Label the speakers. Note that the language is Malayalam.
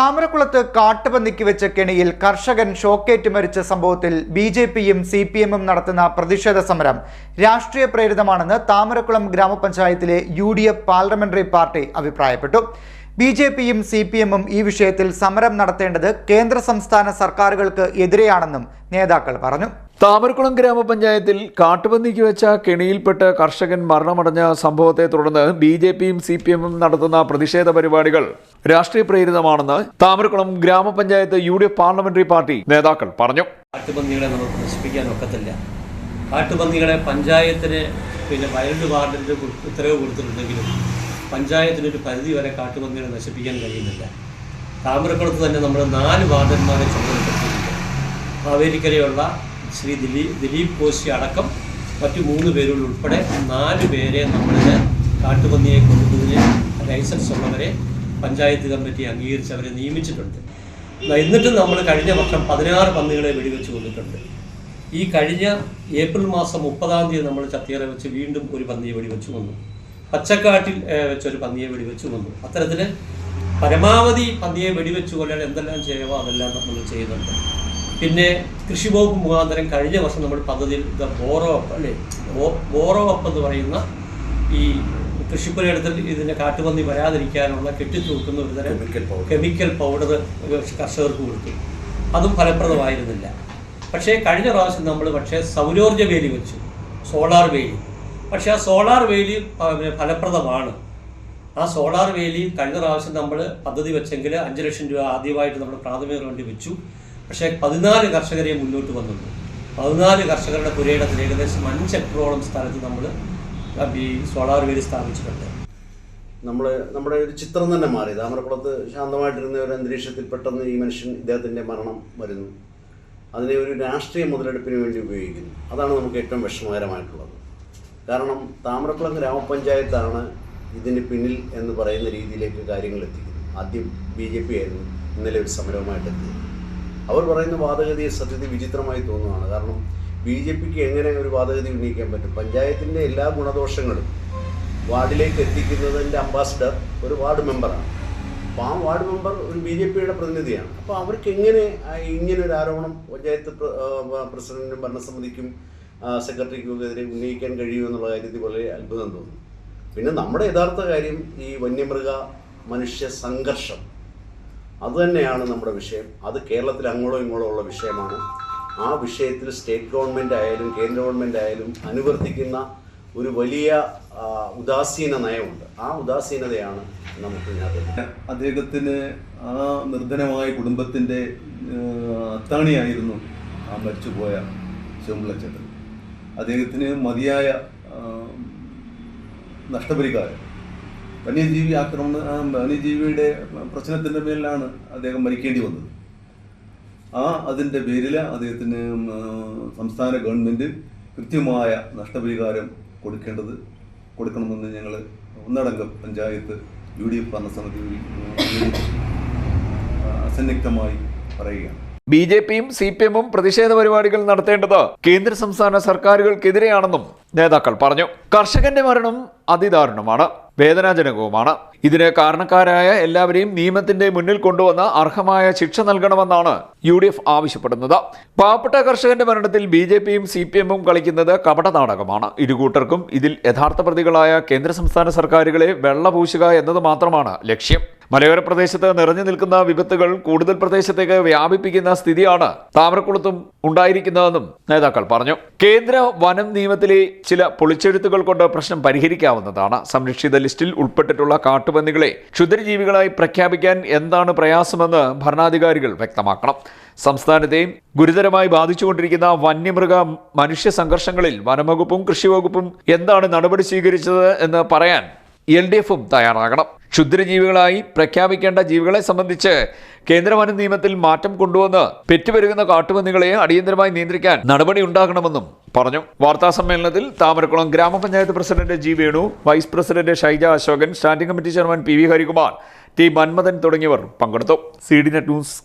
Speaker 1: താമരക്കുളത്ത് കാട്ടുപന്നിക്ക് വെച്ച കെണിയിൽ കർഷകൻ ഷോക്കേറ്റ് മരിച്ച സംഭവത്തിൽ ബി ജെ പിയും സി പി എമ്മും നടത്തുന്ന പ്രതിഷേധ സമരം രാഷ്ട്രീയ പ്രേരിതമാണെന്ന് താമരക്കുളം ഗ്രാമപഞ്ചായത്തിലെ U D F parliamentary party അഭിപ്രായപ്പെട്ടു. ബി ജെ പിയും സി പി എമ്മും ഈ വിഷയത്തിൽ സമരം നടത്തേണ്ടത് കേന്ദ്ര സംസ്ഥാന സർക്കാരുകൾക്ക് എതിരെയാണെന്നും നേതാക്കൾ പറഞ്ഞു.
Speaker 2: താമരക്കുളം ഗ്രാമപഞ്ചായത്തിൽ കാട്ടുപന്നിക്ക് വെച്ച കെണിയിൽപ്പെട്ട് കർഷകൻ മരണമടഞ്ഞ സംഭവത്തെ തുടർന്ന് ബി ജെ പിയും സി പി എമ്മും നടത്തുന്ന പ്രതിഷേധ പരിപാടികൾ രാഷ്ട്രീയ പ്രേരിതമാണെന്ന് താമരക്കുളം ഗ്രാമപഞ്ചായത്ത് U D F parliamentary party നേതാക്കൾ പറഞ്ഞു.
Speaker 3: കാട്ടുപന്നികളെ നമുക്ക് നശിപ്പിക്കാൻ ഒക്കത്തില്ല. കാട്ടുപന്നികളെ പഞ്ചായത്തിന് പിന്നെ വയലുണ്ട് വാർഡിന്റെ ഉത്തരവ് കൊടുത്തിട്ടുണ്ടെങ്കിലും പഞ്ചായത്തിനൊരു പരിധി വരെ കാട്ടുപന്നികളെ നശിപ്പിക്കാൻ കഴിയുന്നില്ല. താമരക്കുളത്ത് തന്നെ നമ്മൾ നാല് വാർഡന്മാരെ ചുമതലപ്പെടുത്തിയിട്ടുണ്ട്. മാവേലിക്കരയുള്ള ശ്രീ ദിലീപ് ദിലീപ് കോശി അടക്കം മറ്റു മൂന്ന് പേരുകൾ ഉൾപ്പെടെ നാല് പേരെ നമ്മളിത് കാട്ടുപന്നിയെ കൊല്ലുന്നതിന് ലൈസൻസ് ഉള്ളവരെ പഞ്ചായത്ത് കമ്മിറ്റി അംഗീകരിച്ച് അവരെ നിയമിച്ചിട്ടുണ്ട് എന്നിട്ടും നമ്മൾ കഴിഞ്ഞ വർഷം പതിനാറ് പന്നികളെ വെടിവെച്ച് കൊന്നിട്ടുണ്ട്. ഈ കഴിഞ്ഞ ഏപ്രിൽ മാസം മുപ്പതാം തീയതി നമ്മൾ ചത്തിയറ വെച്ച് വീണ്ടും ഒരു പന്നിയെ വെടിവെച്ച് കൊന്നു. പച്ചക്കാട്ടിൽ വെച്ചൊരു പന്നിയെ വെടിവെച്ച് കൊന്നു. അത്തരത്തിൽ പരമാവധി പന്നിയെ വെടിവെച്ച് കൊല്ലാൻ എന്തെല്ലാം ചെയ്യാമോ അതെല്ലാം നമ്മൾ ചെയ്യുന്നുണ്ട്. പിന്നെ കൃഷി വകുപ്പ് മുഖാന്തരം കഴിഞ്ഞ വർഷം നമ്മൾ പദ്ധതിയിൽ ദ ബോറോ അപ്പ് അല്ലേ? ബോറോ അപ്പ് എന്ന് പറയുന്ന ഈ കൃഷിപ്പുരയിടത്തിൽ ഇതിന്റെ കാട്ടുപന്നി വരാതിരിക്കാനുള്ള കെട്ടിത്തൂക്കുന്ന ഒരു തരം കെമിക്കൽ പൗഡർ കർഷകർക്ക് കൊടുത്തു. അതും ഫലപ്രദമായിരുന്നില്ല. പക്ഷേ കഴിഞ്ഞ പ്രാവശ്യം നമ്മൾ പക്ഷേ സൗരോർജ വേലി വെച്ചു. സോളാർ വേലി. പക്ഷേ ആ സോളാർ വേലി ഫലപ്രദമാണ്. ആ സോളാർ വേലി കഴിഞ്ഞ പ്രാവശ്യം നമ്മൾ പദ്ധതി വെച്ചെങ്കിൽ അഞ്ച് ലക്ഷം രൂപ ആദ്യമായിട്ട് നമ്മൾ പ്രാഥമിക വേണ്ടി വെച്ചു. പക്ഷേ പതിനാല് കർഷകരെ മുന്നോട്ട് വന്നുള്ളൂ പതിനാല് കർഷകരുടെ പുരയിടത്തിൽ ഏകദേശം അഞ്ച് ഹെക്ടറോളം സ്ഥലത്ത് നമ്മൾ ഈ സോളാർ വേലി സ്ഥാപിച്ചിട്ടുണ്ട്.
Speaker 4: നമ്മൾ നമ്മുടെ ഒരു ചിത്രം തന്നെ മാറി. താമരക്കുളത്ത് ശാന്തമായിട്ടിരുന്ന ഒരു അന്തരീക്ഷത്തിൽ പെട്ടെന്ന് ഈ മനുഷ്യൻ ഇദ്ദേഹത്തിന്റെ മരണം വരുന്നു. അതിനെ ഒരു രാഷ്ട്രീയ മുതലെടുപ്പിന് വേണ്ടി ഉപയോഗിക്കുന്നു. അതാണ് നമുക്ക് ഏറ്റവും വിഷമകരമായിട്ടുള്ളത്. കാരണം താമരക്കുളം ഗ്രാമപഞ്ചായത്താണ് ഇതിന് പിന്നിൽ എന്ന് പറയുന്ന രീതിയിലേക്ക് കാര്യങ്ങൾ എത്തിക്കുന്നത്. ആദ്യം ബി ജെ പി ആയിരുന്നു ഇന്നലെ ഒരു സമരവുമായിട്ട് എത്തിയത് അവർ പറയുന്ന വാദഗതിയെ സത്യത്തിൽ വിചിത്രമായി തോന്നുകയാണ്. കാരണം ബി ജെ പിക്ക് എങ്ങനെ ഒരു വാദഗതി ഉന്നയിക്കാൻ പറ്റും? പഞ്ചായത്തിന്റെ എല്ലാ ഗുണദോഷങ്ങളും വാർഡിലേക്ക് എത്തിക്കുന്നതിന്റെ അംബാസിഡർ ഒരു വാർഡ് മെമ്പറാണ്. അപ്പോൾ ആ വാർഡ് മെമ്പർ ഒരു ബി ജെ പിയുടെ പ്രതിനിധിയാണ്. അപ്പോൾ അവർക്ക് എങ്ങനെ ഇങ്ങനെ ഒരു ആരോപണം പഞ്ചായത്ത് പ്രസിഡന്റിനും ഭരണസമിതിക്കും സെക്രട്ടറിക്കും എതിരെ ഉന്നയിക്കാൻ കഴിയുമെന്നുള്ള കാര്യത്തിൽ വളരെ അത്ഭുതം തോന്നുന്നു പിന്നെ നമ്മുടെ യഥാർത്ഥ കാര്യം ഈ വന്യമൃഗ മനുഷ്യ സംഘർഷം. അതുതന്നെയാണ് നമ്മുടെ വിഷയം. അത് കേരളത്തിൽ അങ്ങോളോ ഇങ്ങോളോ ഉള്ള വിഷയമാണ്. ആ വിഷയത്തിൽ സ്റ്റേറ്റ് ഗവൺമെന്റ് ആയാലും കേന്ദ്ര ഗവൺമെന്റ് ആയാലും അനുവർത്തിക്കുന്ന ഒരു വലിയ ഉദാസീന നയമുണ്ട്. ആ ഉദാസീനതയാണ് നമുക്ക്
Speaker 5: അദ്ദേഹത്തിന് ആ നിർധനമായ കുടുംബത്തിന്റെ അത്താണിയായിരുന്നു ആ മരിച്ചുപോയ ശിവമ്പിളച്ചേട്ടൻ അദ്ദേഹത്തിന് മതിയായ നഷ്ടപരിഹാരം വന്യജീവി ആക്രമണ വന്യജീവിയുടെ പ്രശ്നത്തിന്റെ മേലിലാണ് അദ്ദേഹം മരിക്കേണ്ടി വന്നത്. ആ അതിന്റെ പേരിൽ അദ്ദേഹത്തിന് സംസ്ഥാന ഗവൺമെന്റ് കൃത്യമായ നഷ്ടപരിഹാരം കൊടുക്കേണ്ടത് കൊടുക്കണമെന്ന് ഞങ്ങൾ ഒന്നടങ്കം പഞ്ചായത്ത് യു ഡി എഫ് ഭരണസമിതി അസന്നിഗ്ധമായി പറയുകയാണ്.
Speaker 2: ബി ജെ പിയും സി പി എമ്മും പ്രതിഷേധ പരിപാടികൾ നടത്തേണ്ടത് കേന്ദ്ര സംസ്ഥാന സർക്കാരുകൾക്കെതിരെയാണെന്നും നേതാക്കൾ പറഞ്ഞു. കർഷകന്റെ മരണം അതിദാരുണമാണ്. വേദനാജനകവുമാണ്. ഇതിന് കാരണക്കാരായ എല്ലാവരെയും നിയമത്തിന്റെ മുന്നിൽ കൊണ്ടുവന്ന് അർഹമായ ശിക്ഷ നൽകണമെന്നാണ് യു ഡി എഫ് ആവശ്യപ്പെടുന്നത്. പാവപ്പെട്ട കർഷകന്റെ മരണത്തിൽ ബി ജെ പിയും സി പി എമ്മും കളിക്കുന്നത് കപട നാടകമാണ്. ഇരുകൂട്ടർക്കും ഇതിൽ യഥാർത്ഥ പ്രതികളായ കേന്ദ്ര സംസ്ഥാന സർക്കാരുകളെ വെള്ളപൂശുക എന്നത് മാത്രമാണ് ലക്ഷ്യം. മലയോര പ്രദേശത്ത് നിറഞ്ഞു നിൽക്കുന്ന വിപത്തുകൾ കൂടുതൽ പ്രദേശത്തേക്ക് വ്യാപിപ്പിക്കുന്ന സ്ഥിതിയാണ് താമരക്കുളത്തും ഉണ്ടായിരിക്കുന്നതെന്നും നേതാക്കൾ പറഞ്ഞു. കേന്ദ്ര വനം നിയമത്തിലെ ചില പൊളിച്ചെഴുത്തുകൾ കൊണ്ട് പ്രശ്നം പരിഹരിക്കാവുന്നതാണ്. സംരക്ഷിത ലിസ്റ്റിൽ ഉൾപ്പെട്ടിട്ടുള്ള കാട്ടുപന്നികളെ ക്ഷുദ്രജീവികളായി പ്രഖ്യാപിക്കാൻ എന്താണ് പ്രയാസമെന്ന് ഭരണാധികാരികൾ വ്യക്തമാക്കണം. സംസ്ഥാനത്തെ ഗുരുതരമായി ബാധിച്ചുകൊണ്ടിരിക്കുന്ന വന്യമൃഗ മനുഷ്യ സംഘർഷങ്ങളിൽ വനംവകുപ്പും കൃഷിവകുപ്പും എന്താണ് നടപടി സ്വീകരിച്ചത് എന്ന് പറയാൻ എൽ ഡി എഫും തയ്യാറാകണം. ക്ഷുദ്രജീവികളായി പ്രഖ്യാപിക്കേണ്ട ജീവികളെ സംബന്ധിച്ച് കേന്ദ്ര വന നിയമത്തിൽ മാറ്റം കൊണ്ടുവന്ന് പെറ്റുപെരുകുന്ന കാട്ടുപന്നികളെ അടിയന്തരമായി നിയന്ത്രിക്കാൻ നടപടി ഉണ്ടാകണമെന്നും പറഞ്ഞു. വാർത്താ സമ്മേളനത്തിൽ താമരക്കുളം ഗ്രാമപഞ്ചായത്ത് president G Venu vice president Shaija Ashokan standing committee chairman P V Harikumar T Manmadhan തുടങ്ങിയവർ പങ്കെടുത്തു. C D net news